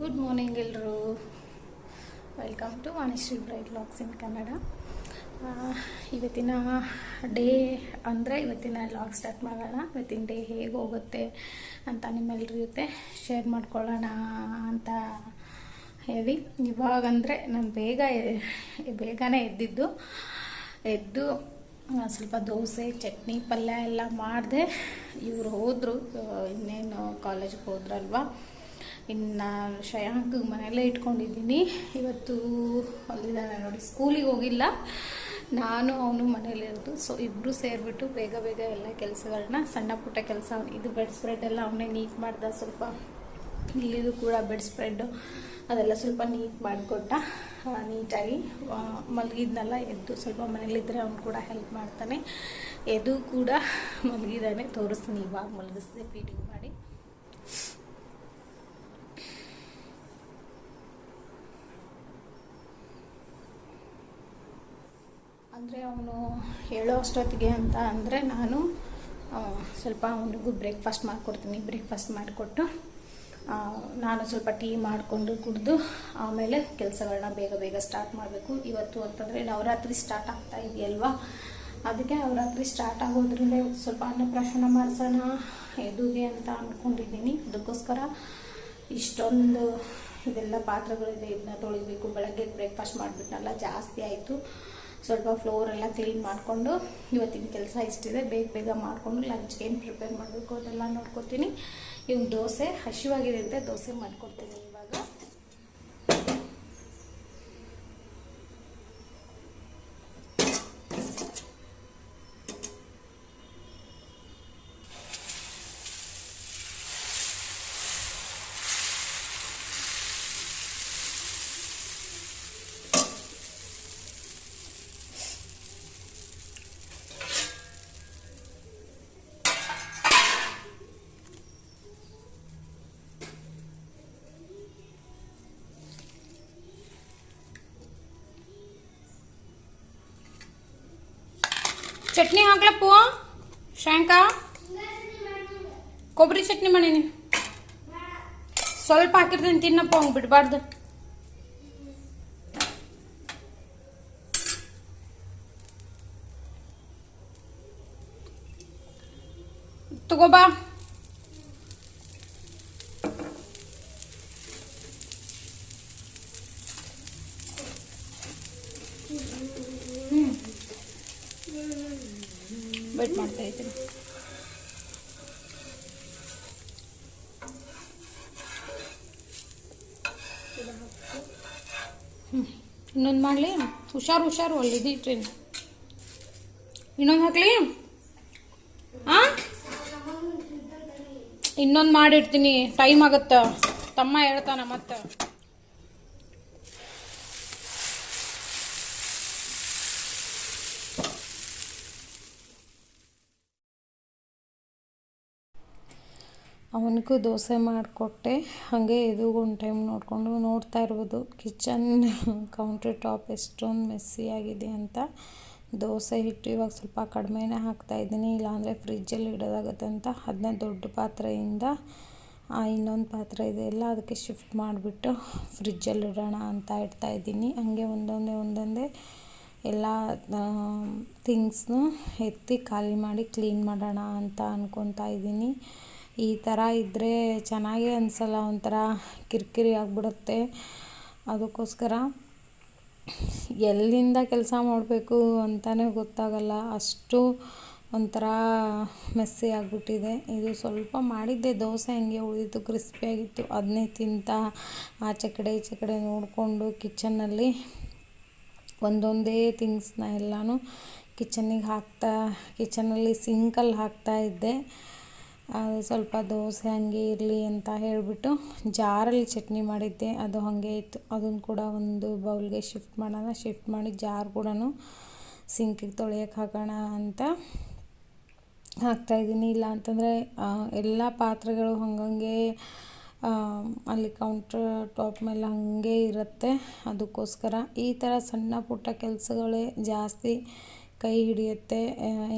Good morning ಎಲ್ಲರೂ welcome to Vanishree bright locks in Kannada ಇವತ್ತಿನ day ಅಂದರೆ ಇವತ್ತಿನ ಲಾಗ್ ಸ್ಟಾರ್ಟ್ ಮಾಡೋಣ. ಇವತ್ತಿನ ಡೇ ಹೇಗೆ ಹೋಗುತ್ತೆ ಅಂತ ನಿಮ್ಮೆಲ್ಲರ ಜೊತೆ ಶೇರ್ ಮಾಡ್ಕೊಳ್ಳೋಣ ಅಂತ ಹೇಳಿ. ಇವಾಗಂದರೆ ನಾನು ಬೇಗ ಬೇಗನೆ ಎದ್ದಿದ್ದು, ಎದ್ದು ಸ್ವಲ್ಪ ದೋಸೆ, ಚಟ್ನಿ, ಪಲ್ಯ ಎಲ್ಲ ಮಾಡಿದೆ. ಇವರು ಹೋದರು ಇನ್ನೇನು ಕಾಲೇಜ್ಗೆ ಹೋದ್ರಲ್ವಾ. ಇನ್ನು ಶಯಾಂಕ್ ಮನೆಯಲ್ಲೇ ಇಟ್ಕೊಂಡಿದ್ದೀನಿ. ಇವತ್ತು ಅಲ್ಲಿದ್ದಾನೆ ನೋಡಿ, ಸ್ಕೂಲಿಗೆ ಹೋಗಿಲ್ಲ. ನಾನು, ಅವನು ಮನೇಲಿರೋದು ಸೊ ಇಬ್ಬರು ಸೇರಿಬಿಟ್ಟು ಬೇಗ ಬೇಗ ಎಲ್ಲ ಕೆಲಸಗಳನ್ನ ಸಣ್ಣ ಪುಟ್ಟ ಕೆಲಸ, ಇದು ಬೆಡ್ ಸ್ಪ್ರೆಡ್ ಎಲ್ಲ ಅವನೇ ನೀಟ್ ಮಾಡ್ದ. ಸ್ವಲ್ಪ ಇಲ್ಲಿದು ಕೂಡ ಬೆಡ್ ಸ್ಪ್ರೆಡ್ಡು, ಅದೆಲ್ಲ ಸ್ವಲ್ಪ ನೀಟ್ ಮಾಡಿಕೊಟ್ಟ. ನೀಟಾಗಿ ಮಲಗಿದ್ನೆಲ್ಲ, ಎದ್ದು ಸ್ವಲ್ಪ ಮನೇಲಿದ್ದರೆ ಅವ್ನು ಕೂಡ ಹೆಲ್ಪ್ ಮಾಡ್ತಾನೆ. ಎದು ಕೂಡ ಮಲಗಿದಾನೆ ತೋರಿಸ್ತೀನಿ, ಇವಾಗ ಮಲಗಿಸ್ದೆ ಫೀಡಿಂಗ್ ಮಾಡಿ. ಅಂದರೆ ಅವನು ಹೇಳೋ ಅಷ್ಟೊತ್ತಿಗೆ ಅಂತ ಅಂದರೆ ನಾನು ಸ್ವಲ್ಪ ಅವನಿಗೂ ಬ್ರೇಕ್ಫಾಸ್ಟ್ ಮಾಡಿಕೊಡ್ತೀನಿ ಬ್ರೇಕ್ಫಾಸ್ಟ್ ಮಾಡಿಕೊಟ್ಟು ನಾನು ಸ್ವಲ್ಪ ಟೀ ಮಾಡಿಕೊಂಡು ಕುಡಿದು ಆಮೇಲೆ ಕೆಲಸಗಳನ್ನ ಬೇಗ ಬೇಗ ಸ್ಟಾರ್ಟ್ ಮಾಡಬೇಕು. ಇವತ್ತು ಅಂತಂದರೆ ನವರಾತ್ರಿ ಸ್ಟಾರ್ಟ್ ಆಗ್ತಾ ಇದೆಯಲ್ವಾ? ಅದಕ್ಕೆ ನವರಾತ್ರಿ ಸ್ಟಾರ್ಟ್ ಆಗೋದ್ರಿಂದ ಸ್ವಲ್ಪ ಅನ್ನಪ್ರಾಶನ ಮಾಡಿಸೋಣ ಎದುಗೆ ಅಂತ ಅಂದ್ಕೊಂಡಿದ್ದೀನಿ ಅದಕ್ಕೋಸ್ಕರ ಇಷ್ಟೊಂದು ಇದೆಲ್ಲ ಪಾತ್ರೆಗಳಿದೆ, ಇದನ್ನ ತೊಳಿಬೇಕು, ಬೆಳಗ್ಗೆ ಬ್ರೇಕ್ಫಾಸ್ಟ್ ಮಾಡಿಬಿಟ್ನಲ್ಲ, ಜಾಸ್ತಿ ಆಯಿತು. ಸ್ವಲ್ಪ ಫ್ಲೋರ್ ಎಲ್ಲ ಕ್ಲೀನ್ ಮಾಡಿಕೊಂಡು ಇವತ್ತಿನ ಕೆಲಸ ಇಷ್ಟಿದೆ. ಬೇಗ ಬೇಗ ಮಾಡಿಕೊಂಡು ಲಂಚ್ಗೆ ಏನು ಪ್ರಿಪೇರ್ ಮಾಡಬೇಕು ಅದೆಲ್ಲ ನೋಡ್ಕೊತೀನಿ. ಇವ್ನು ದೋಸೆ ಹಸಿವಾಗಿದೆ ಅಂತ ದೋಸೆ ಮಾಡ್ಕೊಡ್ತೀನಿ. ಚಟ್ನಿ ಹಾಕ್ಲಪ್ಪು ಶಾಂಕ? ಕೊಬ್ಬರಿ ಚಟ್ನಿ ಮಾಡೀನಿ. ಸ್ವಲ್ಪ ಹಾಕಿರ್ತೀನಿ ತಿನ್ನಪ್ಪ ಹಂಗೆ ಬಿಡಬಾರ್ದು. ಮಾಡ್ತಾ ಇದ್ದೀನಿ ಇನ್ನೊಂದು ಮಾಡಲಿ? ಹುಷಾರು ಹುಷಾರು ಅಲ್ಲಿದೆ ಟ್ರೈನ್ ಇನ್ನೊಂದು ಹಾಕ್ಲಿ? ಆ? ಇನ್ನೊಂದು ಮಾಡಿಡ್ತೀನಿ ಟೈಮ್ ಆಗತ್ತ. ತಮ್ಮ ಹೇಳ್ತಾನ ಮತ್ತೆ. ಅವನಿಗೂ ದೋಸೆ ಮಾಡಿಕೊಟ್ಟೆ. ಹಾಗೆ ಇದು ಒಂದು ಟೈಮ್ ನೋಡಿಕೊಂಡು ನೋಡ್ತಾ ಇರ್ಬೋದು. ಕಿಚನ್ ಕೌಂಟರ್ ಟಾಪ್ ಎಷ್ಟೊಂದು ಮೆಸ್ಸಿ ಆಗಿದೆ ಅಂತ. ದೋಸೆ ಹಿಟ್ಟು ಇವಾಗ ಸ್ವಲ್ಪ ಕಡಿಮೆನೇ ಹಾಕ್ತಾ ಇದ್ದೀನಿ. ಇಲ್ಲಾಂದರೆ ಫ್ರಿಜ್ಜಲ್ಲಿ ಇಡೋದಾಗುತ್ತೆ ಅಂತ. ಅದನ್ನ ದೊಡ್ಡ ಪಾತ್ರೆಯಿಂದ ಇನ್ನೊಂದು ಪಾತ್ರೆ ಇದೆ ಎಲ್ಲ ಅದಕ್ಕೆ ಶಿಫ್ಟ್ ಮಾಡಿಬಿಟ್ಟು ಫ್ರಿಜ್ಜಲ್ಲಿ ಇಡೋಣ ಅಂತ ಇಡ್ತಾ ಇದ್ದೀನಿ. ಹಂಗೆ ಒಂದೊಂದೇ ಒಂದೊಂದೇ ಎಲ್ಲ ಥಿಂಗ್ಸ್ನು ಎತ್ತಿ ಖಾಲಿ ಮಾಡಿ ಕ್ಲೀನ್ ಮಾಡೋಣ ಅಂತ ಅಂದ್ಕೊತಾ ಇದ್ದೀನಿ. ಈ ಥರ ಇದ್ದರೆ ಚೆನ್ನಾಗೇ ಅನಿಸಲ್ಲ, ಒಂಥರ ಕಿರಿಕಿರಿ ಆಗಿಬಿಡುತ್ತೆ. ಅದಕ್ಕೋಸ್ಕರ ಎಲ್ಲಿಂದ ಕೆಲಸ ಮಾಡಬೇಕು ಅಂತಲೇ ಗೊತ್ತಾಗಲ್ಲ. ಅಷ್ಟು ಒಂಥರ ಮೆಸ್ಸಿ ಆಗಿಬಿಟ್ಟಿದೆ. ಇದು ಸ್ವಲ್ಪ ಮಾಡಿದ್ದೆ, ದೋಸೆ ಹಂಗೆ ಉಳಿದಿತ್ತು ಕ್ರಿಸ್ಪಿಯಾಗಿತ್ತು ಅದನ್ನೇ ತಿಂತಾ ಆಚೆ ಕಡೆ, ಈಚೆ ಕಡೆ ನೋಡಿಕೊಂಡು ಕಿಚನ್ನಲ್ಲಿ ಒಂದೊಂದೇ ಥಿಂಗ್ಸ್ನ ಎಲ್ಲನೂ ಕಿಚನಿಗೆ ಹಾಕ್ತಾ ಕಿಚನಲ್ಲಿ ಸಿಂಕಲ್ಲಿ ಹಾಕ್ತಾ ಇದ್ದೆ. ಸ್ವಲ್ಪ ದೋಸೆ ಹಾಗೆ ಇರಲಿ ಅಂತ ಹೇಳಿಬಿಟ್ಟು ಜಾರಲ್ಲಿ ಚಟ್ನಿ ಮಾಡಿದ್ದೆ. ಅದು ಹಾಗೆ ಇತ್ತು. ಅದನ್ನು ಕೂಡ ಒಂದು ಬೌಲ್ಗೆ ಶಿಫ್ಟ್ ಮಾಡೋಣ. ಶಿಫ್ಟ್ ಮಾಡಿ ಜಾರ್ ಕೂಡ ಸಿಂಕಿಗೆ ತೊಳೆಯೋಕೆ ಹಾಕೋಣ ಅಂತ ಹಾಕ್ತಾಯಿದ್ದೀನಿ ಇಲ್ಲ ಅಂತಂದರೆ ಎಲ್ಲ ಪಾತ್ರೆಗಳು ಹಂಗಂಗೆ ಅಲ್ಲಿ ಕೌಂಟ್ರ್ ಟಾಪ್ ಮೇಲೆ ಹಾಗೆ ಇರುತ್ತೆ. ಅದಕ್ಕೋಸ್ಕರ ಈ ಥರ ಸಣ್ಣ ಪುಟ್ಟ ಕೆಲಸಗಳೇ ಜಾಸ್ತಿ ಕೈ ಹಿಡಿಯುತ್ತೆ.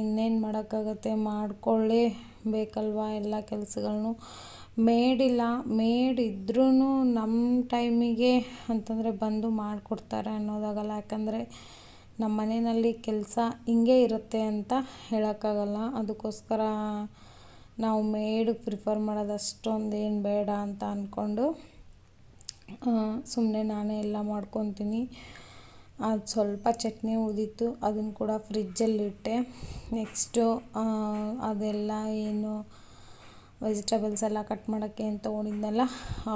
ಇನ್ನೇನು ಮಾಡೋಕ್ಕಾಗತ್ತೆ? ಮಾಡಿಕೊಳ್ಳೇ. ಬೇಕಲ್ವಾ ಎಲ್ಲ ಕೆಲಸಗಳ್ನು? ಮೇಡಿಲ್ಲ. ಮೇಡ್ ಇದ್ರೂ ನಮ್ಮ ಟೈಮಿಗೆ ಅಂತಂದರೆ ಬಂದು ಮಾಡಿಕೊಡ್ತಾರೆ ಅನ್ನೋದಾಗಲ್ಲ. ಯಾಕಂದರೆ ನಮ್ಮ ಮನೆಯಲ್ಲಿ ಕೆಲಸ ಹಿಂಗೆ ಇರುತ್ತೆ ಅಂತ ಹೇಳೋಕ್ಕಾಗಲ್ಲ. ಅದಕ್ಕೋಸ್ಕರ ನಾವು ಮೇಡ್ ಪ್ರಿಫರ್ ಮಾಡೋದು ಅಷ್ಟೊಂದೇನು ಬೇಡ ಅಂತ ಅಂದ್ಕೊಂಡು ಸುಮ್ಮನೆ ನಾನೇ ಎಲ್ಲ ಮಾಡ್ಕೊತೀನಿ. ಅದು ಸ್ವಲ್ಪ ಚಟ್ನಿ ಉಳಿದಿತ್ತು, ಅದನ್ನು ಕೂಡ ಫ್ರಿಜ್ಜಲ್ಲಿಟ್ಟೆ ನೆಕ್ಸ್ಟು ಅದೆಲ್ಲ ಏನು ವೆಜಿಟೇಬಲ್ಸ್ ಎಲ್ಲ ಕಟ್ ಮಾಡೋಕ್ಕೆ ಅಂತ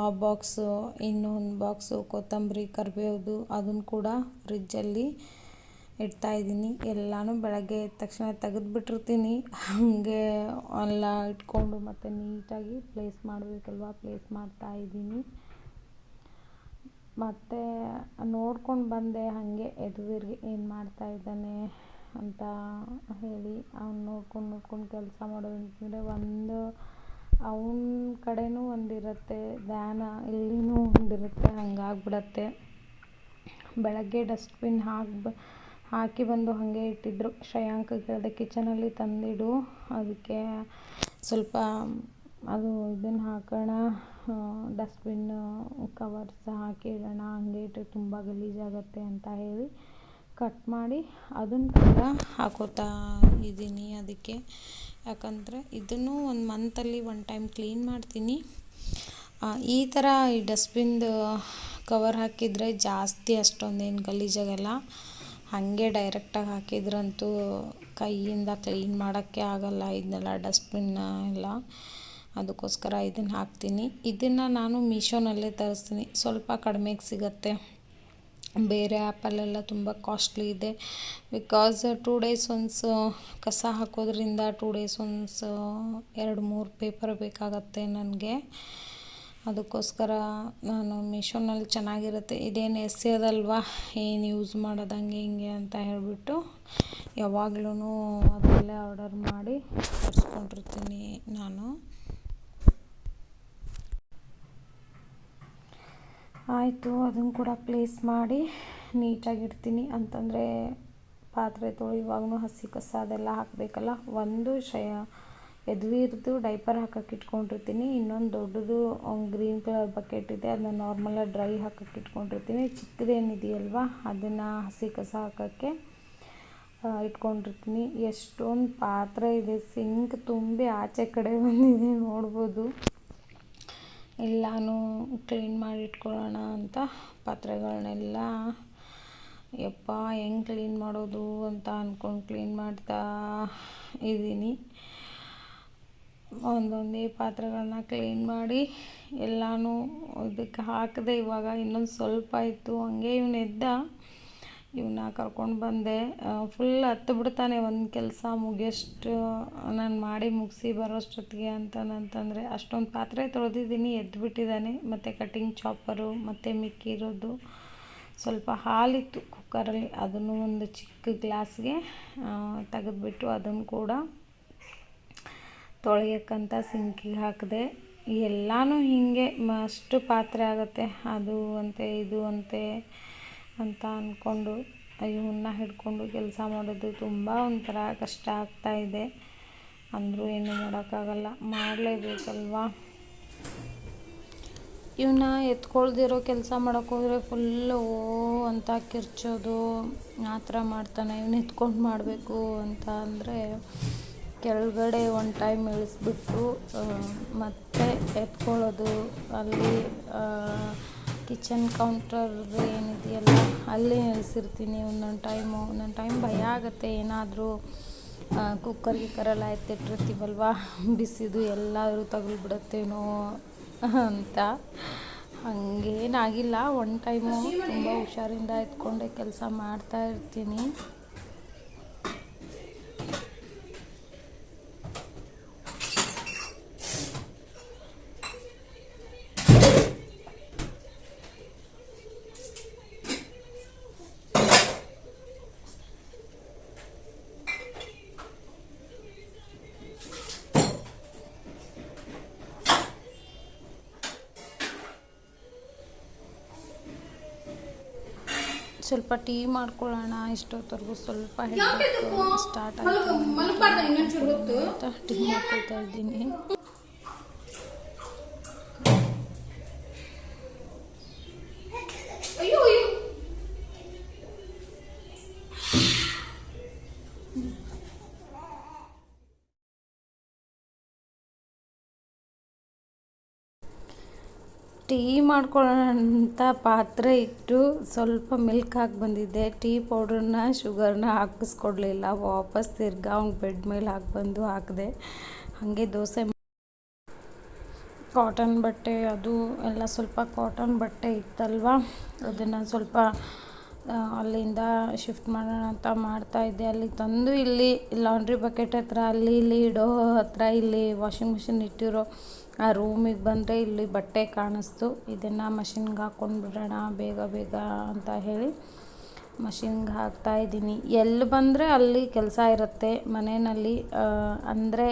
ಆ ಬಾಕ್ಸು ಇನ್ನೊಂದು ಬಾಕ್ಸು ಕೊತ್ತಂಬರಿ, ಕರಿಬೇವ್ದು ಅದನ್ನು ಕೂಡ ಫ್ರಿಜ್ಜಲ್ಲಿ ಇಡ್ತಾಯಿದ್ದೀನಿ ಎಲ್ಲನೂ ಬೆಳಗ್ಗೆ ಎದ್ದ ತಕ್ಷಣ ತೆಗೆದುಬಿಟ್ಟಿರ್ತೀನಿ. ಹಾಗೆ ಎಲ್ಲ ಇಟ್ಕೊಂಡು ಮತ್ತು ನೀಟಾಗಿ ಪ್ಲೇಸ್ ಮಾಡಬೇಕಲ್ವ ಪ್ಲೇಸ್ ಮಾಡ್ತಾಯಿದ್ದೀನಿ ಮತ್ತು ನೋಡ್ಕೊಂಡು ಬಂದೆ, ಹಾಗೆ ಯದುವೀರ್ಗೆ ಏನು ಮಾಡ್ತಾ ಇದ್ದಾನೆ ಅಂತ ಹೇಳಿ ಅವ್ನು ನೋಡ್ಕೊಂಡು ನೋಡ್ಕೊಂಡು ಕೆಲಸ ಮಾಡೋದು ಅಂತಂದರೆ ಒಂದು ಅವ್ನ ಕಡೆನೂ ಒಂದಿರುತ್ತೆ, ಧ್ಯಾನ ಇಲ್ಲಿನೂ ಒಂದಿರುತ್ತೆ, ಹಂಗಾಗ್ಬಿಡತ್ತೆ. ಬೆಳಗ್ಗೆ ಡಸ್ಟ್ಬಿನ್ ಹಾಕಿ ಹಾಕಿ ಬಂದು ಹಾಗೆ ಇಟ್ಟಿದ್ದರು ಶ್ರೇಯಾಂಕ ಹೇಳಿದೆ ಕಿಚನಲ್ಲಿ ತಂದಿಡು, ಅದಕ್ಕೆ ಸ್ವಲ್ಪ ಅದು ಇದನ್ನು ಹಾಕೋಣ. ಡಸ್ಟ್ಬಿನ್ ಕವರ್ಸ್ ಹಾಕಿ ಇಡೋಣ. ಹಂಗೆ ಇಟ್ಟರೆ ತುಂಬ ಗಲೀಜಾಗತ್ತೆ ಅಂತ ಹೇಳಿ ಕಟ್ ಮಾಡಿ ಅದನ್ನು ಕೂಡ ಹಾಕೋತಾ ಇದ್ದೀನಿ ಅದಕ್ಕೆ. ಯಾಕಂದರೆ ಇದನ್ನು ಒಂದು ಮಂತಲ್ಲಿ ಒನ್ ಟೈಮ್ ಕ್ಲೀನ್ ಮಾಡ್ತೀನಿ. ಈ ಥರ ಈ ಡಸ್ಟ್ಬಿನ್ದು ಕವರ್ ಹಾಕಿದರೆ ಜಾಸ್ತಿ ಅಷ್ಟೊಂದೇನು ಗಲೀಜಾಗಲ್ಲ. ಹಾಗೆ ಡೈರೆಕ್ಟಾಗಿ ಹಾಕಿದ್ರಂತೂ ಕೈಯಿಂದ ಕ್ಲೀನ್ ಮಾಡೋಕ್ಕೆ ಆಗಲ್ಲ ಇದನ್ನೆಲ್ಲ ಡಸ್ಟ್ಬಿನ್ನ ಎಲ್ಲ. ಅದಕ್ಕೋಸ್ಕರ ಇದನ್ನು ಹಾಕ್ತೀನಿ. ಇದನ್ನು ನಾನು ಮೀಶೋನಲ್ಲೇ ತರಿಸ್ತೀನಿ. ಸ್ವಲ್ಪ ಕಡಿಮೆಗೆ ಸಿಗುತ್ತೆ. ಬೇರೆ ಆ್ಯಪಲ್ಲೆಲ್ಲ ತುಂಬ ಕಾಸ್ಟ್ಲಿ ಇದೆ. ಬಿಕಾಸ್ ಟೂ ಡೇಸ್ ಒನ್ಸ್, ಕಸ ಹಾಕೋದ್ರಿಂದ ಟೂ ಡೇಸ್ ಒನ್ಸ್, ಎರಡು ಮೂರು ಪೇಪರ್ ಬೇಕಾಗತ್ತೆ ನನಗೆ. ಅದಕ್ಕೋಸ್ಕರ ನಾನು ಮೀಶೋನಲ್ಲಿ ಚೆನ್ನಾಗಿರುತ್ತೆ. ಇದೇನು ಎಸೆಯೋದಲ್ವಾ ಏನು ಯೂಸ್ ಮಾಡೋದಂಗೆ ಹಿಂಗೆ ಅಂತ ಹೇಳಿಬಿಟ್ಟು ಯಾವಾಗ್ಲೂ ಅದರಲ್ಲೇ ಆರ್ಡರ್ ಮಾಡಿ ತರಿಸ್ಕೊಂಡಿರ್ತೀನಿ ನಾನು. ಆಯಿತು ಅದನ್ನು ಕೂಡ ಪ್ಲೇಸ್ ಮಾಡಿ ನೀಟಾಗಿ ಇಡ್ತೀನಿ ಅಂತಂದರೆ ಪಾತ್ರೆ ತೊಳೆಯುವಾಗೂ ಹಸಿ ಕಸ ಅದೆಲ್ಲ ಹಾಕಬೇಕಲ್ಲ. ಒಂದು ಶಯ ಎದುವಿರ್ದು ಡೈಪರ್ ಹಾಕಕ್ಕೆ ಇಟ್ಕೊಂಡಿರ್ತೀನಿ. ಇನ್ನೊಂದು ದೊಡ್ಡದು ಗ್ರೀನ್ ಕಲರ್ ಬಕೆಟ್ ಇದೆ. ಅದನ್ನ ನಾರ್ಮಲಾಗಿ ಡ್ರೈ ಹಾಕಕ್ಕೆ ಇಟ್ಕೊಂಡಿರ್ತೀನಿ. ಚಿಕ್ಕದೇನಿದೆಯಲ್ವ ಅದನ್ನು ಹಸಿ ಕಸ ಹಾಕೋಕ್ಕೆ ಇಟ್ಕೊಂಡಿರ್ತೀನಿ. ಎಷ್ಟೊಂದು ಪಾತ್ರೆ ಇದೆ. ಸಿಂಕ್ ತುಂಬಿ ಆಚೆ ಕಡೆ ಬಂದಿದೆ. ನೋಡ್ಬೋದು. ಎಲ್ಲನೂ ಕ್ಲೀನ್ ಮಾಡಿ ಇಟ್ಕೊಳ್ಳೋಣ ಅಂತ ಪಾತ್ರೆಗಳನ್ನೆಲ್ಲ ಯಪ್ಪ ಹೆಂಗೆ ಕ್ಲೀನ್ ಮಾಡೋದು ಅಂತ ಅಂದ್ಕೊಂಡು ಕ್ಲೀನ್ ಮಾಡ್ತಾ ಇದ್ದೀನಿ. ಒಂದೊಂದೇ ಪಾತ್ರೆಗಳನ್ನ ಕ್ಲೀನ್ ಮಾಡಿ ಎಲ್ಲನೂ ಇದಕ್ಕೆ ಹಾಕಿದೆ ಇವಾಗ ಇನ್ನೊಂದು ಸ್ವಲ್ಪ ಇತ್ತು, ಹಂಗೆ ಇವನು ಎದ್ದ. ಇವನ್ನ ಕರ್ಕೊಂಡು ಬಂದೆ. ಫುಲ್ ಹತ್ತು ಬಿಡ್ತಾನೆ ಒಂದು ಕೆಲಸ ಮುಗಿಯೋಷ್ಟು, ನಾನು ಮಾಡಿ ಮುಗಿಸಿ ಬರೋಷ್ಟೊತ್ತಿಗೆ ಅಂತಂತಂದರೆ ಅಷ್ಟೊಂದು ಪಾತ್ರೆ ತೊಳೆದಿದ್ದೀನಿ ಎದ್ದುಬಿಟ್ಟಿದ್ದಾನೆ ಮತ್ತು ಕಟಿಂಗ್ ಚಾಪರು ಮತ್ತು ಮಿಕ್ಕಿರೋದು. ಸ್ವಲ್ಪ ಹಾಲಿತ್ತು ಕುಕ್ಕರಲ್ಲಿ ಅದನ್ನು ಒಂದು ಚಿಕ್ಕ ಗ್ಲಾಸ್ಗೆ ತೆಗೆದುಬಿಟ್ಟು ಅದನ್ನು ಕೂಡ ತೊಳೆಯೋಕ್ಕಂತ ಸಿಂಕಿಗೆ ಹಾಕಿದೆ. ಎಲ್ಲನೂ ಹೀಗೆ ಅಷ್ಟು ಪಾತ್ರೆ ಆಗುತ್ತೆ. ಅದು ಅಂತೆ, ಇದು ಅಂತೆ. ಅಂತ ಅಂದ್ಕೊಂಡು ಇವನ್ನ ಹಿಡ್ಕೊಂಡು ಕೆಲಸ ಮಾಡೋದು ತುಂಬ ಒಂಥರ ಕಷ್ಟ ಆಗ್ತಾಯಿದೆ ಅಂದರೂ ಏನು ಮಾಡೋಕ್ಕಾಗಲ್ಲ. ಮಾಡಲೇಬೇಕಲ್ವಾ? ಇವನ್ನ ಎತ್ಕೊಳ್ದಿರೋ ಕೆಲಸ ಮಾಡೋಕ್ಕೋದ್ರೆ ಫುಲ್ಲು ಓ ಅಂತ ಕಿರ್ಚೋದು, ಆ ಥರ ಮಾಡ್ತಾನೆ. ಇವನ್ನ ಎತ್ಕೊಂಡು ಮಾಡಬೇಕು ಅಂತ ಅಂದರೆ ಕೆಳಗಡೆ ಒಂದು ಟೈಮ್ ಇಳಿಸ್ಬಿಟ್ಟು ಮತ್ತೆ ಎತ್ಕೊಳ್ಳೋದು. ಅಲ್ಲಿ ಕಿಚನ್ ಕೌಂಟರ್ ಏನಿದೆಯಲ್ಲ, ಅಲ್ಲೇ ನಿಲ್ಲಿಸಿರ್ತೀನಿ ಒಂದೊಂದು ಟೈಮು ಒಂದೊಂದು ಟೈಮ್ ಭಯ ಆಗುತ್ತೆ. ಏನಾದರೂ ಕುಕ್ಕರ್ ಗಿಕ್ಕರೆಲ್ಲ ಎತ್ತಿಟ್ಟಿರ್ತೀವಲ್ವ? ಬಿಸಿದು ಎಲ್ಲಾದರೂ ತಗುಲ್ಬಿಡುತ್ತೇನೋ ಅಂತ. ಹಂಗೇನಾಗಿಲ್ಲ. ಒನ್ ಟೈಮು ತುಂಬ ಹುಷಾರಿಂದ ಎತ್ಕೊಂಡೆ, ಕೆಲಸ ಮಾಡ್ತಾ ಸ್ವಲ್ಪ ಟೀ ಮಾಡ್ಕೊಳ್ಳೋಣ ಇಷ್ಟೊತ್ತವರೆಗೂ ಸ್ವಲ್ಪ ಹೆಡ್ಡೇಕು ಸ್ಟಾರ್ಟ್ ಆಯಿತು. ಟೀ ಮಾಡ್ಕೊಳ್ತಾ ಇದ್ದೀನಿ. ಟೀ ಮಾಡ್ಕೊಳ್ಳೋಣ ಅಂತ ಪಾತ್ರೆ ಇಟ್ಟು ಸ್ವಲ್ಪ ಮಿಲ್ಕ್ ಹಾಕಿ ಬಂದಿದ್ದೆ. ಟೀ ಪೌಡ್ರನ್ನ, ಶುಗರ್ನ ಹಾಕಿಸ್ಕೊಡ್ಲಿಲ್ಲ. ವಾಪಸ್ ತಿರ್ಗಾ ಅವ್ನು ಬೆಡ್ ಮೇಲೆ ಹಾಕಿ ಬಂದು ಹಾಕಿದೆ. ಹಾಗೆ ದೋಸೆ ಕಾಟನ್ ಬಟ್ಟೆ ಅದು ಎಲ್ಲ ಸ್ವಲ್ಪ ಕಾಟನ್ ಬಟ್ಟೆ ಇತ್ತಲ್ವ? ಅದನ್ನು ಸ್ವಲ್ಪ ಅಲ್ಲಿಂದ ಶಿಫ್ಟ್ ಮಾಡೋಣ ಅಂತ ಮಾಡ್ತಾ ಇದ್ದೆ. ಅಲ್ಲಿ ತಂದು ಇಲ್ಲಿ ಲಾಂಡ್ರಿ ಬಕೆಟ್ ಹತ್ರ, ಅಲ್ಲಿ ಇಲ್ಲಿ ಇಡೋ ಹತ್ರ ಇಲ್ಲಿ ವಾಷಿಂಗ್ ಮಿಷಿನ್ ಇಟ್ಟಿರೋ ಆ ರೂಮಿಗೆ ಬಂದರೆ ಇಲ್ಲಿ ಬಟ್ಟೆ ಕಾಣಿಸ್ತು. ಇದನ್ನು ಮಷಿನ್ಗೆ ಹಾಕ್ಕೊಂಡು ಬಿಡೋಣ, ಬೇಗ ಬೇಗ ಅಂತ ಹೇಳಿ ಮಷಿನ್ಗೆ ಹಾಕ್ತಾ ಇದ್ದೀನಿ. ಎಲ್ಲಿ ಬಂದರೆ ಅಲ್ಲಿ ಕೆಲಸ ಇರುತ್ತೆ ಮನೆಯಲ್ಲಿ. ಅಂದರೆ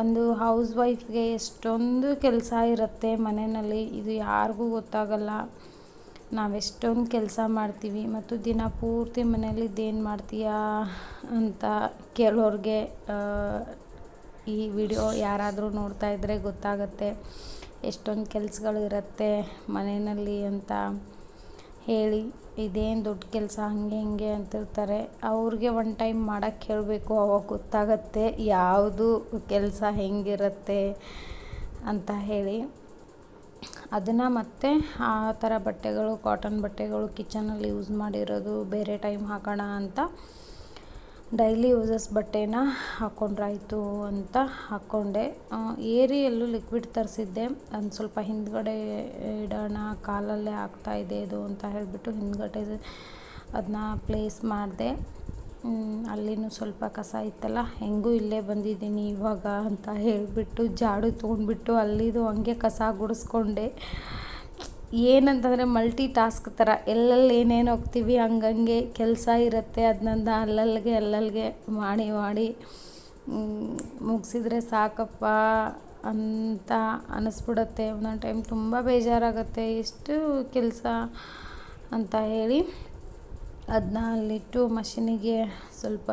ಒಂದು ಹೌಸ್ ವೈಫ್ಗೆ ಎಷ್ಟೊಂದು ಕೆಲಸ ಇರುತ್ತೆ ಮನೆಯಲ್ಲಿ. ಇದು ಯಾರಿಗೂ ಗೊತ್ತಾಗಲ್ಲ. ನಾವೆಷ್ಟೊಂದು ಕೆಲಸ ಮಾಡ್ತೀವಿ ಮತ್ತು ದಿನ ಪೂರ್ತಿ ಮನೇಲಿ ಇದೇನು ಮಾಡ್ತೀಯಾ ಅಂತ ಕೆಲವ್ರಿಗೆ ಈ ವಿಡಿಯೋ ಯಾರಾದರೂ ನೋಡ್ತಾ ಇದ್ದರೆ ಗೊತ್ತಾಗುತ್ತೆ. ಎಷ್ಟೊಂದು ಕೆಲಸಗಳು ಇರುತ್ತೆ ಮನೆಯಲ್ಲಿ ಅಂತ ಹೇಳಿ, ಇದೇನು ದೊಡ್ಡ ಕೆಲಸ, ಹಂಗೆ ಹಿಂಗೆ ಅಂತಿರ್ತಾರೆ. ಅವ್ರಿಗೆ ಒನ್ ಟೈಮ್ ಮಾಡೋಕ್ಕೆ ಹೇಳಬೇಕು, ಅವಾಗ ಗೊತ್ತಾಗತ್ತೆ ಯಾವುದು ಕೆಲಸ ಹೆಂಗಿರುತ್ತೆ ಅಂತ ಹೇಳಿ. ಅದನ್ನು ಮತ್ತೆ ಆ ಥರ ಬಟ್ಟೆಗಳು ಕಾಟನ್ ಬಟ್ಟೆಗಳು ಕಿಚನಲ್ಲಿ ಯೂಸ್ ಮಾಡಿರೋದು ಬೇರೆ ಟೈಮ್ ಹಾಕೋಣ ಅಂತ. ಡೈಲಿ ಯೂಸಸ್ ಬಟ್ಟೆನ ಹಾಕ್ಕೊಂಡ್ರಾಯ್ತು ಅಂತ ಹಾಕ್ಕೊಂಡೆ ಏರಿಯಲ್ಲೂ ಲಿಕ್ವಿಡ್ ತರಿಸಿದ್ದೆ. ಒಂದು ಸ್ವಲ್ಪ ಹಿಂದ್ಗಡೆ ಇಡೋಣ, ಕಾಲಲ್ಲೇ ಆಗ್ತಾಯಿದೆ ಇದು ಅಂತ ಹೇಳಿಬಿಟ್ಟು ಹಿಂದ್ಗಡೆ ಅದನ್ನ ಪ್ಲೇಸ್ ಮಾಡಿದೆ. ಅಲ್ಲಿನೂ ಸ್ವಲ್ಪ ಕಸ ಇತ್ತಲ್ಲ, ಹೆಂಗೂ ಇಲ್ಲೇ ಬಂದಿದ್ದೀನಿ ಇವಾಗ ಅಂತ ಹೇಳಿಬಿಟ್ಟು ಜಾಡು ತೊಗೊಂಡ್ಬಿಟ್ಟು ಅಲ್ಲಿದು ಹಂಗೆ ಕಸ ಗುಡಿಸ್ಕೊಂಡೆ. ಏನಂತಂದರೆ ಮಲ್ಟಿ ಟಾಸ್ಕ್ ಥರ, ಎಲ್ಲೆಲ್ಲಿ ಏನೇನು ಹೋಗ್ತೀವಿ ಹಂಗಂಗೆ ಕೆಲಸ ಇರುತ್ತೆ ಅದನ್ನ ಅಲ್ಲಲ್ಲಿಗೆ ಅಲ್ಲಲ್ಲಿಗೆ ಮಾಡಿ ಮಾಡಿ ಮುಗಿಸಿದ್ರೆ ಸಾಕಪ್ಪ ಅಂತ ಅನ್ನಿಸ್ಬಿಡತ್ತೆ ಒಂದೊಂದು ಟೈಮ್ ತುಂಬ ಬೇಜಾರಾಗುತ್ತೆ, ಎಷ್ಟು ಕೆಲಸ ಅಂತ ಹೇಳಿ. ಅದನ್ನ ಅಲ್ಲಿಟ್ಟು ಮಷಿನಿಗೆ ಸ್ವಲ್ಪ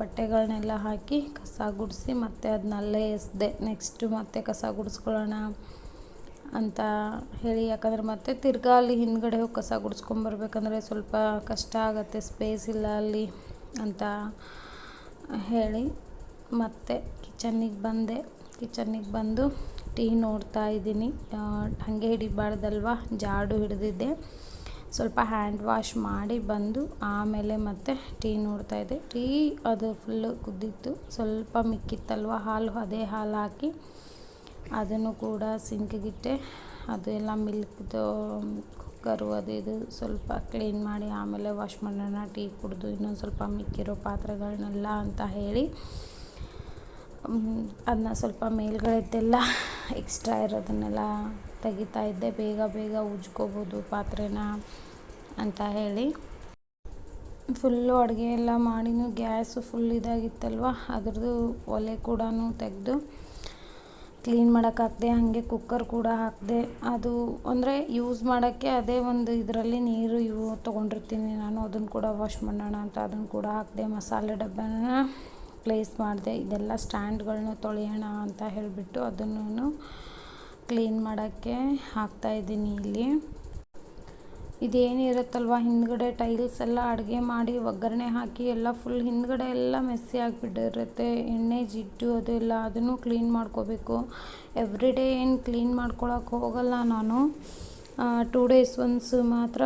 ಬಟ್ಟೆಗಳನ್ನೆಲ್ಲ ಹಾಕಿ ಕಸ ಗುಡಿಸಿ ಮತ್ತೆ ಅದನ್ನ ಅಲ್ಲೇ ಎಸ್ದೆ. ನೆಕ್ಸ್ಟು ಮತ್ತೆ ಕಸ ಗುಡಿಸ್ಕೊಳ್ಳೋಣ ಅಂತ ಹೇಳಿ. ಯಾಕಂದರೆ ಮತ್ತೆ ತಿರ್ಗಾ ಅಲ್ಲಿ ಹಿಂದ್ಗಡೆ ಹೋಗಿ ಕಸ ಗುಡಿಸ್ಕೊಂಬರ್ಬೇಕಂದ್ರೆ ಸ್ವಲ್ಪ ಕಷ್ಟ ಆಗುತ್ತೆ ಸ್ಪೇಸ್ ಇಲ್ಲ ಅಲ್ಲಿ ಅಂತ ಹೇಳಿ ಮತ್ತೆ ಕಿಚನ್ನಿಗೆ ಬಂದೆ. ಕಿಚನ್ನಿಗೆ ಬಂದು ಟೀ ನೋಡ್ತಾ ಇದ್ದೀನಿ. ಹಾಗೆ ಹಿಡಿಬಾರ್ದಲ್ವ ಜಾಡು ಹಿಡಿದಿದ್ದೆ. ಸ್ವಲ್ಪ ಹ್ಯಾಂಡ್ ವಾಶ್ ಮಾಡಿ ಬಂದು ಆಮೇಲೆ ಮತ್ತೆ ಟೀ ನೋಡ್ತಾ ಇದ್ದೆ. ಟೀ ಅದು ಫುಲ್ಲು ಕುದ್ದಿತ್ತು. ಸ್ವಲ್ಪ ಮಿಕ್ಕಿತ್ತಲ್ವ ಹಾಲು, ಅದೇ ಹಾಲು ಹಾಕಿ ಅದನ್ನು ಕೂಡ ಸಿಂಕಿಗಿಟ್ಟೆ ಅದು ಎಲ್ಲ ಮಿಲ್ಕ್ದು ಕುಕ್ಕರು ಅದು ಇದು ಸ್ವಲ್ಪ ಕ್ಲೀನ್ ಮಾಡಿ ಆಮೇಲೆ ವಾಶ್ ಮಾಡೋಣ, ಟೀ ಕುಡಿದು ಇನ್ನೊಂದು ಸ್ವಲ್ಪ ಮಿಕ್ಕಿರೋ ಪಾತ್ರೆಗಳನ್ನೆಲ್ಲ ಅಂತ ಹೇಳಿ ಅದನ್ನ ಸ್ವಲ್ಪ ಮೇಲ್ಗಡೆದ್ದೆಲ್ಲ ಎಕ್ಸ್ಟ್ರಾ ಇರೋದನ್ನೆಲ್ಲ ತೆಗಿತಾ ಇದ್ದೆ. ಬೇಗ ಬೇಗ ಉಜ್ಕೋಬೋದು ಪಾತ್ರೆನ ಅಂತ ಹೇಳಿ. ಫುಲ್ಲು ಅಡುಗೆ ಎಲ್ಲ ಮಾಡಿನೂ ಗ್ಯಾಸು ಫುಲ್ ಇದಾಗಿತ್ತಲ್ವ? ಅದ್ರದ್ದು ಒಲೆ ಕೂಡ ತೆಗೆದು ಕ್ಲೀನ್ ಮಾಡೋಕ್ಕಾಗದೆ ಹಾಗೆ ಕುಕ್ಕರ್ ಕೂಡ ಹಾಕಿದೆ. ಅದು ಅಂದರೆ ಯೂಸ್ ಮಾಡೋಕ್ಕೆ ಅದೇ ಒಂದು ಇದರಲ್ಲಿ ನೀರು ಇವು ತೊಗೊಂಡಿರ್ತೀನಿ. ನಾನು ಅದನ್ನು ಕೂಡ ವಾಶ್ ಮಾಡೋಣ ಅಂತ ಅದನ್ನು ಕೂಡ ಹಾಕಿದೆ, ಮಸಾಲೆ ಡಬ್ಬನ ಪ್ಲೇಸ್ ಮಾಡಿದೆ. ಇದೆಲ್ಲ ಸ್ಟ್ಯಾಂಡ್ಗಳನ್ನ ತೊಳೆಯೋಣ ಅಂತ ಹೇಳಿಬಿಟ್ಟು ಅದನ್ನು ಕ್ಲೀನ್ ಮಾಡೋಕ್ಕೆ ಹಾಕ್ತಾಯಿದ್ದೀನಿ ಇಲ್ಲಿ. ಇದೇನಿರುತ್ತಲ್ವ, ಹಿಂದ್ಗಡೆ ಟೈಲ್ಸ್ ಎಲ್ಲ ಅಡುಗೆ ಮಾಡಿ ಒಗ್ಗರಣೆ ಹಾಕಿ ಎಲ್ಲ ಫುಲ್ ಹಿಂದ್ಗಡೆ ಎಲ್ಲ ಮೆಸ್ಸಿ ಆಗಿಬಿಟ್ಟಿರುತ್ತೆ. ಎಣ್ಣೆ, ಜಿಡ್ಡು ಅದೆಲ್ಲ ಅದನ್ನು ಕ್ಲೀನ್ ಮಾಡ್ಕೋಬೇಕು. ಎವ್ರಿ ಡೇ ಏನು ಕ್ಲೀನ್ ಮಾಡ್ಕೊಳಕ್ಕೆ ಹೋಗಲ್ಲ ನಾನು. ಟೂ ಡೇಸ್ ಒನ್ಸ್ ಮಾತ್ರ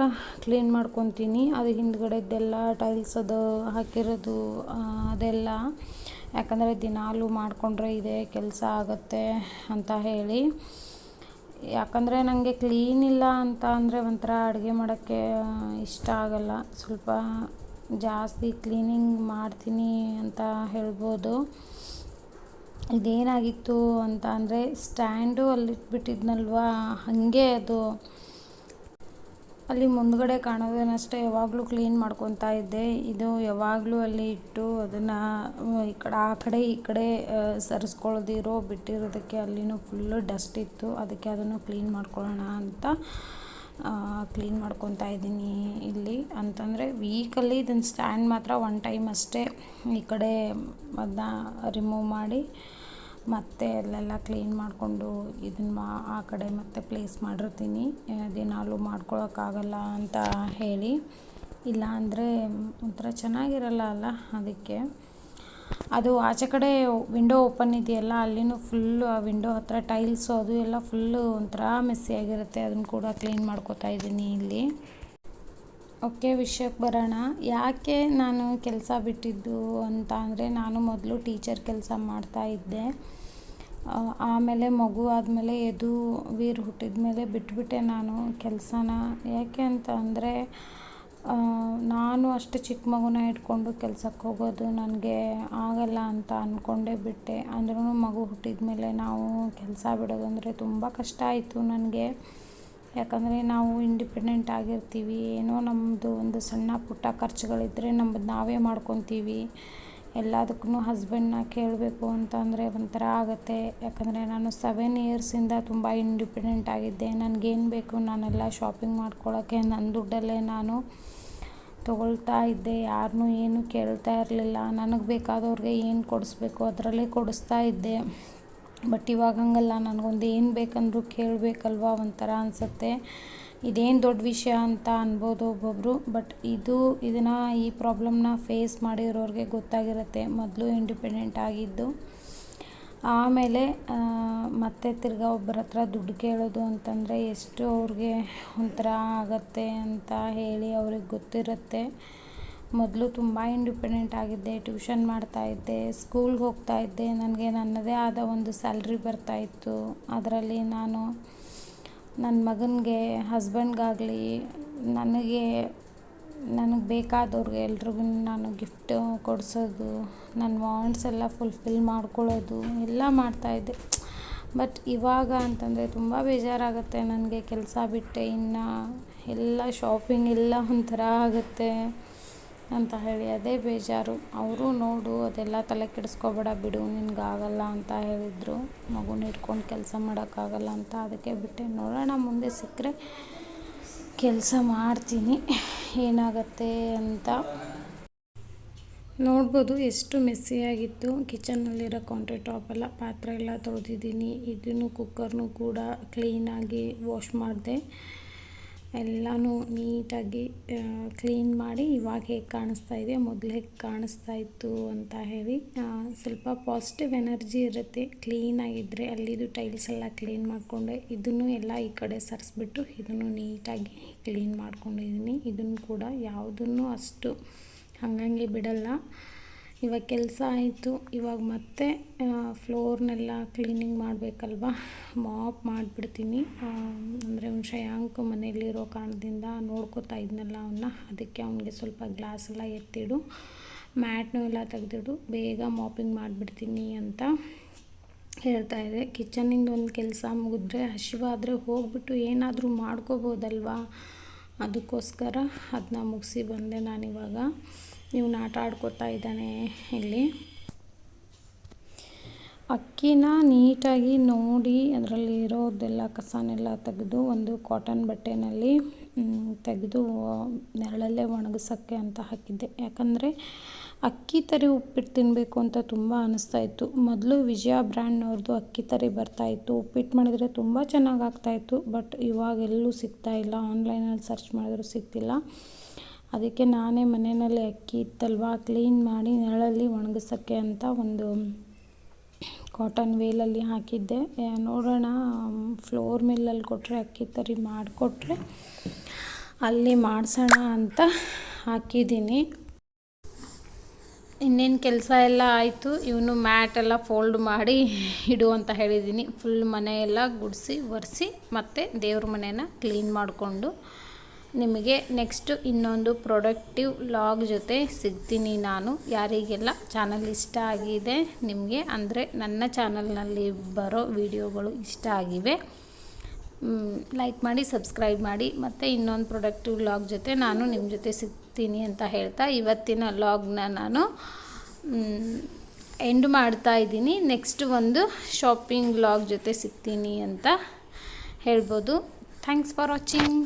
ಕ್ಲೀನ್ ಮಾಡ್ಕೊತೀನಿ. ಅದು ಹಿಂದ್ಗಡೆದ್ದೆಲ್ಲ ಟೈಲ್ಸ್ ಅದು ಹಾಕಿರೋದು ಅದೆಲ್ಲ. ಯಾಕಂದರೆ ದಿನಾಲೂ ಮಾಡಿಕೊಂಡ್ರೆ ಇದೇ ಕೆಲಸ ಆಗುತ್ತೆ ಅಂತ ಹೇಳಿ. ಯಾಕಂದರೆ ನನಗೆ ಕ್ಲೀನ್ ಇಲ್ಲ ಅಂತ ಅಂದರೆ ಒಂಥರ ಅಡುಗೆ ಮಾಡೋಕ್ಕೆ ಇಷ್ಟ ಆಗಲ್ಲ. ಸ್ವಲ್ಪ ಜಾಸ್ತಿ ಕ್ಲೀನಿಂಗ್ ಮಾಡ್ತೀನಿ ಅಂತ ಹೇಳ್ಬೋದು. ಇದೇನಾಗಿತ್ತು ಅಂತ ಅಂದರೆ ಸ್ಟ್ಯಾಂಡು ಅಲ್ಲಿಟ್ಬಿಟ್ಟಿದ್ನಲ್ವಾ, ಹಾಗೆ ಅದು ಅಲ್ಲಿ ಮುಂದ್ಗಡೆ ಕಾಣೋದೇನಷ್ಟೇ ಯಾವಾಗಲೂ ಕ್ಲೀನ್ ಮಾಡ್ಕೊತಾ ಇದ್ದೆ. ಇದು ಯಾವಾಗಲೂ ಅಲ್ಲಿ ಇಟ್ಟು ಅದನ್ನು ಈ ಕಡೆ, ಆ ಕಡೆ, ಈ ಕಡೆ ಸರಿಸ್ಕೊಳ್ದಿರೋ ಬಿಟ್ಟಿರೋದಕ್ಕೆ ಅಲ್ಲಿನೂ ಫುಲ್ಲು ಡಸ್ಟ್ ಇತ್ತು. ಅದಕ್ಕೆ ಅದನ್ನು ಕ್ಲೀನ್ ಮಾಡ್ಕೊಳ್ಳೋಣ ಅಂತ ಕ್ಲೀನ್ ಮಾಡ್ಕೊತಾ ಇದ್ದೀನಿ ಇಲ್ಲಿ. ಅಂತಂದರೆ ವೀಕಲ್ಲಿ ಇದನ್ನು ಸ್ಟ್ಯಾಂಡ್ ಮಾತ್ರ ಒನ್ ಟೈಮ್ ಅಷ್ಟೇ ಈ ಕಡೆ ಅದನ್ನ ರಿಮೂವ್ ಮಾಡಿ ಮತ್ತೆ ಅಲ್ಲೆಲ್ಲ ಕ್ಲೀನ್ ಮಾಡಿಕೊಂಡು ಇದನ್ನ ಮಾ ಆ ಕಡೆ ಮತ್ತೆ ಪ್ಲೇಸ್ ಮಾಡಿರ್ತೀನಿ. ದಿನಾಲು ಮಾಡ್ಕೊಳ್ಳೋಕ್ಕಾಗಲ್ಲ ಅಂತ ಹೇಳಿ. ಇಲ್ಲ ಅಂದರೆ ಒಂಥರ ಚೆನ್ನಾಗಿರಲ್ಲ ಅಲ್ಲ ಅದಕ್ಕೆ. ಅದು ಆಚೆ ಕಡೆ ವಿಂಡೋ ಓಪನ್ ಇದೆಯಲ್ಲ, ಅಲ್ಲಿನೂ ಫುಲ್ಲು ಆ ವಿಂಡೋ ಹತ್ರ ಟೈಲ್ಸು ಅದು ಎಲ್ಲ ಫುಲ್ಲು ಒಂಥರ ಮೆಸ್ಸಿ ಆಗಿರುತ್ತೆ. ಅದನ್ನು ಕೂಡ ಕ್ಲೀನ್ ಮಾಡ್ಕೋತಾ ಇದ್ದೀನಿ ಇಲ್ಲಿ. ಓಕೆ ವಿಷಯಕ್ಕೆ ಬರೋಣ. ಯಾಕೆ ನಾನು ಕೆಲಸ ಬಿಟ್ಟಿದ್ದು ಅಂತ ಅಂದರೆ ನಾನು ಮೊದಲು ಟೀಚರ್ ಕೆಲಸ ಮಾಡ್ತಾ ಇದ್ದೆ. ಆಮೇಲೆ ಮಗು ಆದಮೇಲೆ ಎದು ವೀರ್ ಹುಟ್ಟಿದ ಮೇಲೆ ಬಿಟ್ಬಿಟ್ಟೆ ನಾನು ಕೆಲಸನ. ಯಾಕೆ ಅಂತ ಅಂದರೆ ನಾನು ಅಷ್ಟು ಚಿಕ್ಕ ಮಗುನ ಇಟ್ಕೊಂಡು ಕೆಲ್ಸಕ್ಕೆ ಹೋಗೋದು ನನಗೆ ಆಗಲ್ಲ ಅಂತ ಅಂದ್ಕೊಂಡೇ ಬಿಟ್ಟೆ. ಅಂದ್ರೂ ಮಗು ಹುಟ್ಟಿದ ಮೇಲೆ ನಾವು ಕೆಲಸ ಬಿಡೋದಂದರೆ ತುಂಬ ಕಷ್ಟ ಆಯಿತು ನನಗೆ. ಯಾಕಂದರೆ ನಾವು ಇಂಡಿಪೆಂಡೆಂಟ್ ಆಗಿರ್ತೀವಿ, ಏನೋ ನಮ್ಮದು ಒಂದು ಸಣ್ಣ ಪುಟ್ಟ ಖರ್ಚುಗಳಿದ್ದರೆ ನಮ್ಮದು ನಾವೇ ಮಾಡ್ಕೊತೀವಿ. ಎಲ್ಲದಕ್ಕೂ ಹಸ್ಬೆಂಡ್ನ ಕೇಳಬೇಕು ಅಂತಂದರೆ ಒಂಥರ ಆಗುತ್ತೆ. ಯಾಕಂದರೆ ನಾನು ಸೆವೆನ್ ಇಯರ್ಸಿಂದ ತುಂಬ ಇಂಡಿಪೆಂಡೆಂಟ್ ಆಗಿದ್ದೆ. ನನಗೇನು ಬೇಕು ನಾನೆಲ್ಲ ಶಾಪಿಂಗ್ ಮಾಡ್ಕೊಳ್ಳೋಕ್ಕೆ ನನ್ನ ದುಡ್ಡಲ್ಲೇ ನಾನು ತೊಗೊಳ್ತಾ ಇದ್ದೆ. ಯಾರನ್ನೂ ಏನು ಕೇಳ್ತಾ ಇರಲಿಲ್ಲ. ನನಗೆ ಬೇಕಾದವ್ರಿಗೆ ಏನು ಕೊಡಿಸ್ಬೇಕು ಅದರಲ್ಲೇ ಕೊಡಿಸ್ತಾ ಇದ್ದೆ. ಬಟ್ ಇವಾಗ ಹಂಗಲ್ಲ. ನನಗೊಂದು ಏನು ಬೇಕಂದರೂ ಕೇಳಬೇಕಲ್ವಾ ಒಂಥರ ಅನಿಸುತ್ತೆ. ಇದೇನು ದೊಡ್ಡ ವಿಷಯ ಅಂತ ಅನ್ಬೋದು ಒಬ್ಬೊಬ್ಬರು ಬಟ್ ಇದು ಇದನ್ನು ಈ ಪ್ರಾಬ್ಲಮ್ನ ಫೇಸ್ ಮಾಡಿರೋರಿಗೆ ಗೊತ್ತಾಗಿರುತ್ತೆ. ಮೊದಲು ಇಂಡಿಪೆಂಡೆಂಟ್ ಆಗಿದ್ದು, ಆಮೇಲೆ ಮತ್ತೆ ತಿರ್ಗಾ ಒಬ್ಬರ ಹತ್ರ ದುಡ್ಡು ಕೇಳೋದು ಅಂತಂದರೆ ಎಷ್ಟು ಅವ್ರಿಗೆ ಒಂಥರ ಆಗತ್ತೆ ಅಂತ ಹೇಳಿ ಅವ್ರಿಗೆ ಗೊತ್ತಿರುತ್ತೆ. ಮೊದಲು ತುಂಬ ಇಂಡಿಪೆಂಡೆಂಟ್ ಆಗಿದ್ದೆ, ಟ್ಯೂಷನ್ ಮಾಡ್ತಾಯಿದ್ದೆ ಸ್ಕೂಲ್ಗೆ ಹೋಗ್ತಾ ಇದ್ದೆ. ನನಗೆ ನನ್ನದೇ ಆದ ಒಂದು ಸ್ಯಾಲ್ರಿ ಬರ್ತಾಯಿತ್ತು ಅದರಲ್ಲಿ ನಾನು ನನ್ನ ಮಗನಿಗೆ ಹಸ್ಬೆಂಡ್ಗಾಗಲಿ, ನನಗೆ ನನಗೆ ಬೇಕಾದವ್ರಿಗೆ ಎಲ್ರಿಗೂ ನಾನು ಗಿಫ್ಟ್ ಕೊಡಿಸೋದು, ನನ್ನ ವಾಂಟ್ಸ್ ಎಲ್ಲ ಫುಲ್ಫಿಲ್ ಮಾಡ್ಕೊಳ್ಳೋದು, ಎಲ್ಲ ಮಾಡ್ತಾಯಿದ್ದೆ ಬಟ್ ಇವಾಗ ಅಂತಂದರೆ ತುಂಬ ಬೇಜಾರಾಗುತ್ತೆ. ನನಗೆ ಕೆಲಸ ಬಿಟ್ಟೆ, ಇನ್ನು ಎಲ್ಲ ಶಾಪಿಂಗ್ ಎಲ್ಲ ಒಂಥರ ಆಗುತ್ತೆ. ಅಂತ ಹೇಳಿ, ಅದೇ ಬೇಜಾರು. ಅವರು ನೋಡು, ಅದೆಲ್ಲ ತಲೆ ಕೆಡಿಸ್ಕೊಬೇಡ ಬಿಡು, ನಿನಗಾಗಲ್ಲ ಅಂತ ಹೇಳಿದರು. ಮಗುನ ಇಟ್ಕೊಂಡು ಕೆಲಸ ಮಾಡೋಕ್ಕಾಗಲ್ಲ ಅಂತ ಅದಕ್ಕೆ ಬಿಟ್ಟೆ. ನೋಡೋಣ, ಮುಂದೆ ಸಿಕ್ಕರೆ ಕೆಲಸ ಮಾಡ್ತೀನಿ. ಏನಾಗತ್ತೆ ಅಂತ. ನೋಡ್ಬೋದು, ಎಷ್ಟು ಮೆಸ್ಸಿಯಾಗಿತ್ತು ಕಿಚನ್ನಲ್ಲಿರೋ ಕೌಂಟ್ರಿ ಟಾಪ್ ಎಲ್ಲ, ಪಾತ್ರೆ ಎಲ್ಲ ತೊಳೆದಿದ್ದೀನಿ. ಇದನ್ನು ಕುಕ್ಕರ್ನು ಕೂಡ ಕ್ಲೀನಾಗಿ ವಾಶ್ ಮಾಡಿದೆ. ಎಲ್ಲನೂ ನೀಟಾಗಿ ಕ್ಲೀನ್ ಮಾಡಿ ಇವಾಗ ಹೇಗೆ ಕಾಣಿಸ್ತಾ ಇದೆ ಮೊದಲು ಹೇಗೆ ಕಾಣಿಸ್ತಾ ಇತ್ತು ಅಂತ ಹೇಳಿ ಸ್ವಲ್ಪ ಪಾಸಿಟಿವ್ ಎನರ್ಜಿ ಇರುತ್ತೆ. ಕ್ಲೀನಾಗಿದ್ದರೆ ಅಲ್ಲಿದು ಟೈಲ್ಸ್ ಎಲ್ಲ ಕ್ಲೀನ್ ಮಾಡಿಕೊಂಡೆ ಇದನ್ನು ಎಲ್ಲ ಈ ಕಡೆ ಸರಿಸ್ಬಿಟ್ಟು ಇದನ್ನು ನೀಟಾಗಿ ಕ್ಲೀನ್ ಮಾಡ್ಕೊಂಡಿದ್ದೀನಿ. ಇದನ್ನು ಕೂಡ ಯಾವುದನ್ನು ಅಷ್ಟು ಹಾಗಂಗೆ ಬಿಡಲ್ಲ. ಇವಾಗ ಕೆಲಸ ಆಯಿತು. ಇವಾಗ ಮತ್ತೆ ಫ್ಲೋರ್ನೆಲ್ಲ ಕ್ಲೀನಿಂಗ್ ಮಾಡಬೇಕಲ್ವ? ಮಾಪ್ ಮಾಡಿಬಿಡ್ತೀನಿ. ಅಂದರೆ ಅವ್ನು ಶ್ರೇಯಾಂಕ್ ಮನೆಯಲ್ಲಿರೋ ಕಾರಣದಿಂದ ನೋಡ್ಕೋತಾ ಇದ್ನಲ್ಲ ಅವನ್ನ ಅದಕ್ಕೆ ಅವನಿಗೆ ಸ್ವಲ್ಪ ಗ್ಲಾಸ್ ಎಲ್ಲ ಎತ್ತಿಡು, ಮ್ಯಾಟ್ನೂ ಎಲ್ಲ ತೆಗೆದಿಡು, ಬೇಗ ಮಾಪಿಂಗ್ ಮಾಡಿಬಿಡ್ತೀನಿ ಅಂತ ಹೇಳ್ತಾ ಇದೆ ಕಿಚನಿಂದ ಒಂದು ಕೆಲಸ ಮುಗಿದ್ರೆ ಹಸಿವಾದರೆ ಹೋಗ್ಬಿಟ್ಟು ಏನಾದರೂ ಮಾಡ್ಕೋಬೋದಲ್ವಾ? ಅದಕ್ಕೋಸ್ಕರ ಅದನ್ನ ಮುಗಿಸಿ ಬಂದೆ ನಾನಿವಾಗ. ಇವನು ಆಟ ಆಡ್ಕೋತಾ ಇದ್ದಾನೆ ಇಲ್ಲಿ. ಅಕ್ಕಿನ ನೀಟಾಗಿ ನೋಡಿ ಅದರಲ್ಲಿ ಇರೋದೆಲ್ಲ ಕಸನೆಲ್ಲ ತೆಗೆದು ಒಂದು ಕಾಟನ್ ಬಟ್ಟೆನಲ್ಲಿ ತೆಗೆದು ನೆರಳಲ್ಲೇ ಒಣಗಿಸೋಕ್ಕೆ ಅಂತ ಹಾಕಿದ್ದೆ. ಯಾಕಂದರೆ ಅಕ್ಕಿ ತರಿ ಉಪ್ಪಿಟ್ಟು ತಿನ್ನಬೇಕು ಅಂತ ತುಂಬ ಅನ್ನಿಸ್ತಾ ಇತ್ತು. ಮೊದಲು ವಿಜಯ ಬ್ರ್ಯಾಂಡ್ನವ್ರದ್ದು ಅಕ್ಕಿ ತರಿ ಬರ್ತಾಯಿತ್ತು ಉಪ್ಪಿಟ್ಟು ಮಾಡಿದರೆ ತುಂಬ ಚೆನ್ನಾಗಿ ಆಗ್ತಾಯಿತ್ತು ಬಟ್ ಇವಾಗ ಎಲ್ಲೂ ಸಿಗ್ತಾ ಇಲ್ಲ. ಆನ್ಲೈನಲ್ಲಿ ಸರ್ಚ್ ಮಾಡಿದ್ರು ಸಿಗ್ತಿಲ್ಲ. ಅದಕ್ಕೆ ನಾನೇ ಮನೆಯಲ್ಲಿ ಅಕ್ಕಿ ಇತ್ತಲ್ವ? ಕ್ಲೀನ್ ಮಾಡಿ ನೆರಳಲ್ಲಿ ಒಣಗಿಸೋಕ್ಕೆ ಅಂತ ಒಂದು ಕಾಟನ್ ವೇಲಲ್ಲಿ ಹಾಕಿದ್ದೆ. ನೋಡೋಣ ಫ್ಲೋರ್ ಮಿಲ್ಲಲ್ಲಿ ಕೊಟ್ಟರೆ ಅಕ್ಕಿ ತರಿ ಮಾಡಿಕೊಟ್ರೆ ಅಲ್ಲಿ ಮಾಡಿಸೋಣ ಅಂತ ಹಾಕಿದ್ದೀನಿ. ಇನ್ನೇನು ಕೆಲಸ ಎಲ್ಲ ಆಯಿತು. ಇವನು ಮ್ಯಾಟ್ ಎಲ್ಲ ಫೋಲ್ಡ್ ಮಾಡಿ ಇಡು ಅಂತ ಹೇಳಿದ್ದೀನಿ. ಫುಲ್ ಮನೆಯೆಲ್ಲ ಗುಡಿಸಿ, ಒರೆಸಿ, ಮತ್ತು ದೇವ್ರ ಮನೆಯನ್ನು ಕ್ಲೀನ್ ಮಾಡಿಕೊಂಡು ನಿಮಗೆ ನೆಕ್ಸ್ಟು ಇನ್ನೊಂದು ಪ್ರೊಡಕ್ಟಿವ್ ಲಾಗ್ ಜೊತೆ ಸಿಗ್ತೀನಿ ನಾನು. ಯಾರಿಗೆಲ್ಲ ಚಾನಲ್ ಇಷ್ಟ ಆಗಿದೆ, ನಿಮಗೆ ಅಂದರೆ ನನ್ನ ಚಾನಲ್ನಲ್ಲಿ ಬರೋ ವಿಡಿಯೋಗಳು ಇಷ್ಟ ಆಗಿವೆ ಲೈಕ್ ಮಾಡಿ ಸಬ್ಸ್ಕ್ರೈಬ್ ಮಾಡಿ, ಮತ್ತು ಇನ್ನೊಂದು ಪ್ರೊಡಕ್ಟಿವ್ ಲಾಗ್ ಜೊತೆ ನಾನು ನಿಮ್ಮ ಜೊತೆ ಸಿಗ್ತೀನಿ ಅಂತ ಹೇಳ್ತಾ ಇವತ್ತಿನ ಲಾಗ್ನ ನಾನು ಎಂಡ್ ಮಾಡ್ತಾ ಇದ್ದೀನಿ. ನೆಕ್ಸ್ಟ್ ಒಂದು ಶಾಪಿಂಗ್ ಲಾಗ್ ಜೊತೆ ಸಿಗ್ತೀನಿ ಅಂತ ಹೇಳ್ಬೋದು. ಥ್ಯಾಂಕ್ಸ್ ಫಾರ್ ವಾಚಿಂಗ್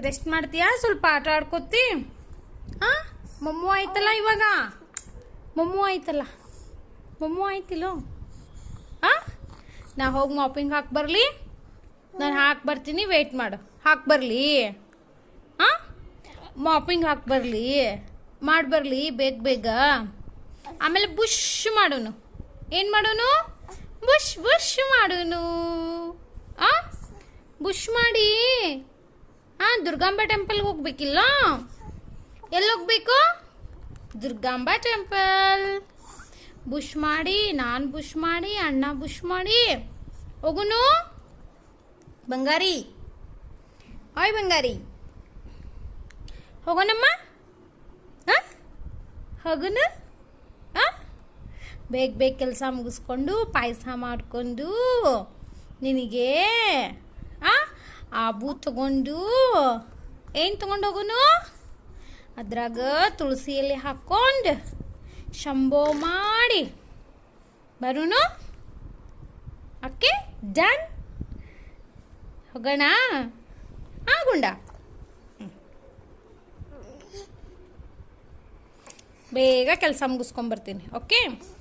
ರೆಸ್ಟ್ ಮಾಡ್ತೀಯಾ? ಸ್ವಲ್ಪ ಆಟ ಆಡ್ಕೊತಿ ಹಾಂ ಮಮ್ಮು ಆಯ್ತಲ್ಲ ಇವಾಗ? ಮಮ್ಮು ಆಯ್ತಲ್ಲ. ಮಮ್ಮು ಆಯ್ತಿಲ್ಲೋ? ಹಾಂ ನಾ ಹೋಗಿ ಮಾಪಿಂಗ್ ಹಾಕಿ ಬರಲಿ. ನಾನು ಹಾಕಿ ಬರ್ತೀನಿ ವೆಯ್ಟ್ ಮಾಡು. ಹಾಕಿ ಬರಲಿ. ಹಾಂ ಮಾಪಿಂಗ್ ಹಾಕಿ ಬರಲಿ. ಮಾಡಿ ಬರಲಿ, ಬೇಗ ಬೇಗ. ಆಮೇಲೆ ಬುಷ್ ಮಾಡೋನು. ಏನು ಮಾಡೋನು? ಬುಷ್ ಬುಷ್ ಮಾಡೋನು. ಹಾ ಬುಷ್ ಮಾಡಿ. ಹಾಂ ದುರ್ಗಾಂಬ ಟೆಂಪಲ್ಗೆ ಹೋಗ್ಬೇಕಿಲ್ಲ? ಎಲ್ಲಿ ಹೋಗ್ಬೇಕು? ದುರ್ಗಾಂಬ ಟೆಂಪಲ್ ಬುಷ್ ಮಾಡಿ, ನಾನು ಬುಷ್ ಮಾಡಿ, ಅಣ್ಣ ಬುಷ್ ಮಾಡಿ. ಹೋಗುನು? ಬಂಗಾರಿ. ಆಯ್ ಬಂಗಾರಿ. ಹೋಗೋಣಮ್ಮ ಹಾಂ? ಬೇಗ ಬೇಗ ಕೆಲಸ ಮುಗಿಸ್ಕೊಂಡು ಪಾಯಸ ಮಾಡಿಕೊಂಡು ನಿನಗೆ ಆ ಆಬು ತಗೊಂಡು, ಏನು ತಗೊಂಡು ಹೋಗೋನು? ಅದ್ರಾಗ ತುಳಸಿ ಎಲೆ ಹಾಕ್ಕೊಂಡು ಶಂಭೋ ಮಾಡಿ. ಬರೋನು? Okay, done. ಹೋಗೋಣ? ಆ, ಗುಂಡ. ಬೇಗ ಕೆಲಸ ಮುಗಿಸ್ಕೊಂಬರ್ತೀನಿ ಓಕೆ?